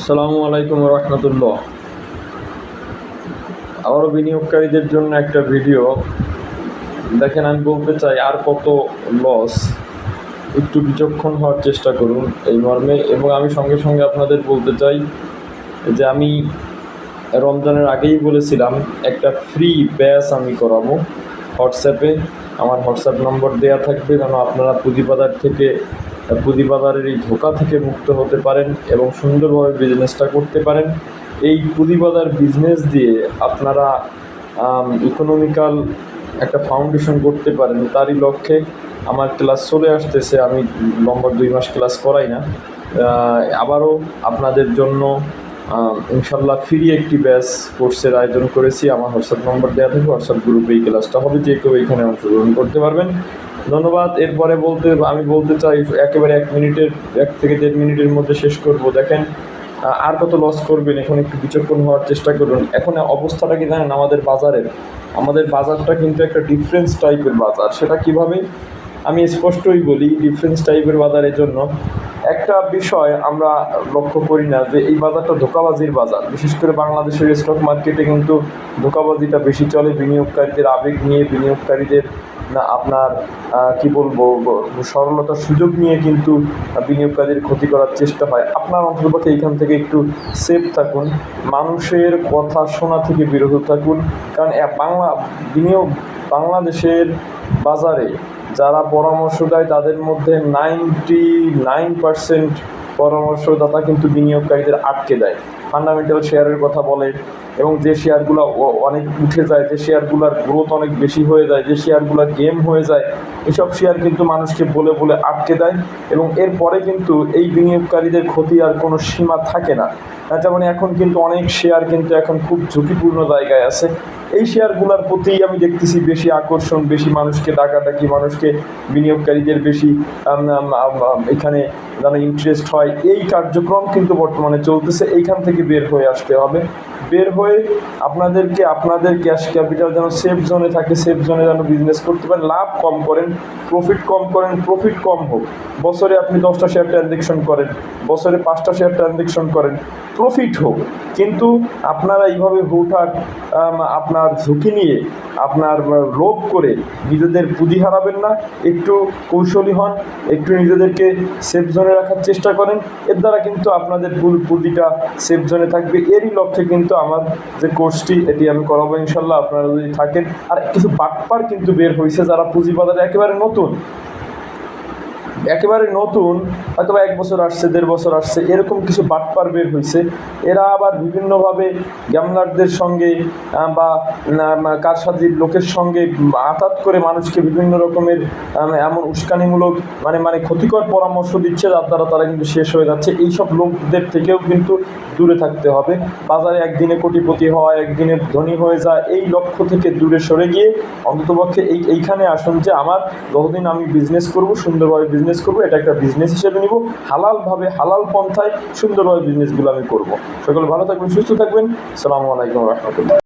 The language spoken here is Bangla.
আসসালামু আলাইকুম রহমতুল্লাহ। আবারও বিনিয়োগকারীদের জন্য একটা ভিডিও। দেখেন, আমি বলতে চাই, আর কত লস একটু বিচক্ষণ হওয়ার চেষ্টা করুন এই মর্মে। এবং আমি সঙ্গে সঙ্গে আপনাদের বলতে চাই যে, আমি রমজানের আগেই বলেছিলাম, একটা ফ্রি ব্যাস আমি করাবো হোয়াটসঅ্যাপে আমার হোয়াটসঅ্যাপ নম্বর দেওয়া থাকবে যেন আপনারা পুঁজিবাজার থেকে পুঁজিবাজারের এই ধোকা থেকে মুক্ত হতে পারেন এবং সুন্দরভাবে বিজনেসটা করতে পারেন। এই পুঁজিবাজার বিজনেস দিয়ে আপনারা ইকোনমিক্যাল একটা ফাউন্ডেশন করতে পারেন। তারই লক্ষ্যে আমার ক্লাস চলে আসতেছে। আমি লম্বা দুই মাস ক্লাস করাই না। আবারও আপনাদের জন্য ইনশাল্লাহ ফ্রি একটি ব্যাচ কোর্সের আয়োজন করেছি। আমার হোয়াটসঅ্যাপ নম্বর দেওয়া থাকে হোয়াটসঅ্যাপ গ্রুপে এই ক্লাসটা হবে। যে কেউ এখানে অংশগ্রহণ করতে পারবেন। ধন্যবাদ। এরপরে বলতে, আমি বলতে চাই, একেবারে এক মিনিটের, এক থেকে দেড় মিনিটের মধ্যে শেষ করব। দেখেন আর কত লস করবেন, এখন একটু বিচক্ষণ হওয়ার চেষ্টা করুন। এখন অবস্থাটা কি জানেন? আমাদের বাজারের। আমাদের বাজারটা কিন্তু একটা ডিফারেন্স টাইপের বাজার। সেটা কীভাবে? আমি স্পষ্টই বলি ডিফারেন্স টাইপের বাজারের জন্য একটা বিষয় আমরা লক্ষ্য করি না যে, এই বাজারটা ধোকাবাজির বাজার। বিশেষ করে বাংলাদেশের স্টক মার্কেটে কিন্তু ধোকাবাজিটা বেশি চলে। বিনিয়োগকারীদের আবেগ নিয়ে, বিনিয়োগকারীদের আপনার কি বলব, সরলতার সুযোগ নিয়ে কিন্তু বিনিয়োগকারীর ক্ষতি করার চেষ্টা হয়। আপনার অন্তর্পক্ষে এইখান থেকে একটু সেফ থাকুন, মানুষের কথা শোনা থেকে বিরত থাকুন, কারণ বাংলা, বিনিয়োগ বাংলাদেশের বাজারে যারা পরামর্শ দেয়, তাদের মধ্যে নাইনটি নাইন পার্সেন্ট পরামর্শদাতা কিন্তু বিনিয়োগকারীদের আটকে দেয়। ফান্ডামেন্টাল শেয়ারের কথা বলে এবং যে শেয়ারগুলো অনেক উঠে যায়, যে শেয়ারগুলোর গ্রোথ অনেক বেশি হয়ে যায়, যে শেয়ারগুলো গেম হয়ে যায়, এসব শেয়ার কিন্তু মানুষকে বলে বলে আটকে দেয় এবং এরপরে কিন্তু এই বিনিয়োগকারীদের ক্ষতি আর কোনো সীমা থাকে না। যেমন এখন কিন্তু অনেক শেয়ার কিন্তু এখন খুব ঝুঁকিপূর্ণ জায়গায় আছে। এই শেয়ারগুলোর প্রতি আমি দেখতেছি বেশি আকর্ষণ, বেশি মানুষকে ডাকাডাকি, মানুষকে বিনিয়োগকারীদের বেশি এখানে যেন ইন্টারেস্ট হয়। এই কার্যক্রম কিন্তু বর্তমানে চলতেছে। এইখান থেকে বের হয়ে আসতে হবে। বের হয়ে আপনাদেরকে, আপনাদের ক্যাশ ক্যাপিটাল যেন সেফ জোনে থাকে সেফ জোনে যেন বিজনেস করতে পারেন। লাভ কম করেন প্রফিট কম করেন প্রফিট কম হোক। বছরে আপনি দশটা শেয়ার ট্রানজেকশন করেন, বছরে পাঁচটা শেয়ার ট্রানজেকশন করেন প্রফিট হোক। কিন্তু আপনারা এইভাবে হুটহাট আপনার ঝুঁকি নিয়ে, আপনার লোভ করে নিজেদের পুঁজি হারাবেন না। একটু কৌশলী হন, একটু নিজেদেরকে সেফ জোনে রাখার চেষ্টা করেন। এর দ্বারা কিন্তু আপনাদের পুঁজিটা সেফ জোনে থাকবে। এরই লক্ষ্যে কিন্তু আমার যে কোর্সটি এটি আমি করাবো ইনশাল্লাহ, আপনারা যদি থাকেন। আর কিছু বাটপার কিন্তু বের হয়েছে যারা পুঁজি বাজারে একেবারে নতুন। একেবারে নতুন হয়তো এক বছর আসছে, দেড় বছর আসছে, এরকম কিছু বাটপার বের হয়েছে। এরা আবার বিভিন্নভাবে গ্যামলারদের সঙ্গে বা কারসাজির লোকের সঙ্গে আঘাত করে মানুষকে বিভিন্ন রকমের এমন উস্কানিমূলক মানে মানে ক্ষতিকর পরামর্শ দিচ্ছে যার দ্বারা তারা কিন্তু শেষ হয়ে যাচ্ছে। এইসব লোকদের থেকেও কিন্তু দূরে থাকতে হবে। বাজারে একদিনে কোটিপতি হওয়া, একদিনে ধনী হয়ে যায় এই লক্ষ্য থেকে দূরে সরে গিয়ে অন্ততপক্ষে এই, এইখানে আসুন যে, আমার যতদিন আমি বিজনেস করব, সুন্দরভাবে বিজনেস করব, এটা একটা বিজনেস হিসেবে নিব। হালালভাবে, হালাল পন্থায় সুন্দরভাবে বিজনেসগুলো আমি করব। সকল ভালো থাকবেন, সুস্থ থাকবেন। সালামু আলাইকুম রহমতুল্লাহ।